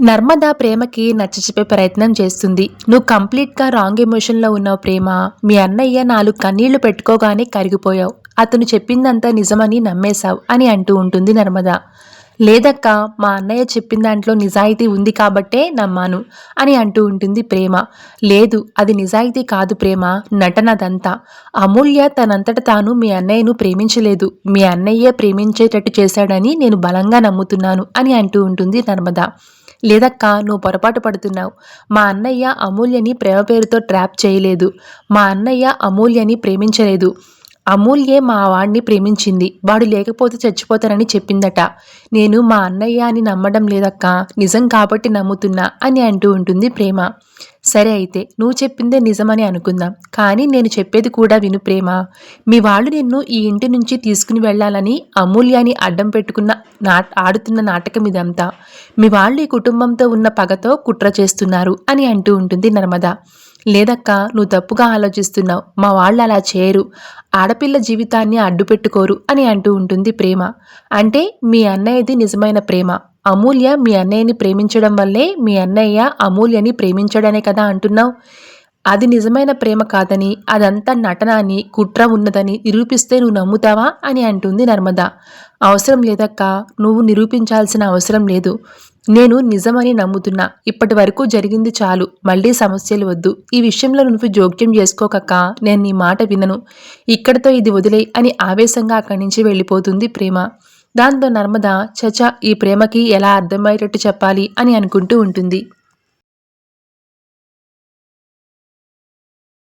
నర్మద ప్రేమకి నచ్చచెప్పే ప్రయత్నం చేస్తుంది. నువ్వు కంప్లీట్గా రాంగ్ ఎమోషన్లో ఉన్నావు ప్రేమ. మీ అన్నయ్య నాలుగు కన్నీళ్ళు పెట్టుకోగానే కరిగిపోయావు. అతను చెప్పిందంతా నిజమని నమ్మేశావు అని అంటూ ఉంటుంది నర్మద. లేదక్క మా అన్నయ్య చెప్పిన దాంట్లో నిజాయితీ ఉంది కాబట్టే నమ్మాను అని అంటూ ఉంటుంది ప్రేమ. లేదు అది నిజాయితీ కాదు ప్రేమ నటనదంతా అమూల్య తనంతట తాను మీ అన్నయ్యను ప్రేమించలేదు. మీ అన్నయ్యే ప్రేమించేటట్టు చేశాడని నేను బలంగా నమ్ముతున్నాను అని అంటూ ఉంటుంది నర్మద. లేదక్కా నువ్వు పొరపాటు పడుతున్నావు. మా అన్నయ్య అమూల్యని ప్రేమ పేరుతో ట్రాప్ చేయలేదు. మా అన్నయ్య అమూల్యని ప్రేమించలేదు. అమూల్యే మా వాడిని ప్రేమించింది. వాడు లేకపోతే చచ్చిపోతానని చెప్పిందట. నేను మా అన్నయ్య అని నమ్మడం లేదక్క నిజం కాబట్టి నమ్ముతున్నా అని అంటూ ఉంటుంది ప్రేమ. సరే అయితే నువ్వు చెప్పిందే నిజమని అనుకుందాం. కానీ నేను చెప్పేది కూడా విను ప్రేమ. మీ వాళ్ళు నిన్ను ఈ ఇంటి నుంచి తీసుకుని వెళ్ళాలని అమూల్యాన్ని అడ్డం పెట్టుకున్న నా ఆడుతున్న నాటకం ఇదంతా. మీ వాళ్ళు ఈ కుటుంబంతో ఉన్న పగతో కుట్ర చేస్తున్నారు అని అంటూ ఉంటుంది నర్మద. లేదక్కా నువ్వు తప్పుగా ఆలోచిస్తున్నావు. మా వాళ్ళు అలా చేయరు. ఆడపిల్ల జీవితాన్ని అడ్డుపెట్టుకోరు అని అంటూ ఉంటుంది ప్రేమ. అంటే మీ అన్నయ్యది నిజమైన ప్రేమ. అమూల్య మీ అన్నయ్యని ప్రేమించడం వల్లే మీ అన్నయ్య అమూల్యని ప్రేమించడనే కదా అంటున్నావు. అది నిజమైన ప్రేమ కాదని అదంతా నటన అని కుట్ర ఉన్నదని నిరూపిస్తే నువ్వు నమ్ముతావా అని అంటుంది నర్మద. అవసరం లేదక్క నువ్వు నిరూపించాల్సిన అవసరం లేదు. నేను నిజమని నమ్ముతున్నా. ఇప్పటి వరకు జరిగింది చాలు. మళ్ళీ సమస్యలు వద్దు. ఈ విషయంలో నువ్వు జోక్యం చేసుకోకక్క. నేను నీ మాట వినను. ఇక్కడితో ఇది వదిలే అని ఆవేశంగా అక్కడి నుంచి వెళ్ళిపోతుంది ప్రేమ. దాంతో నర్మద చచ ఈ ప్రేమకి ఎలా అర్థమయ్యేటట్టు చెప్పాలి అని అనుకుంటూ ఉంటుంది.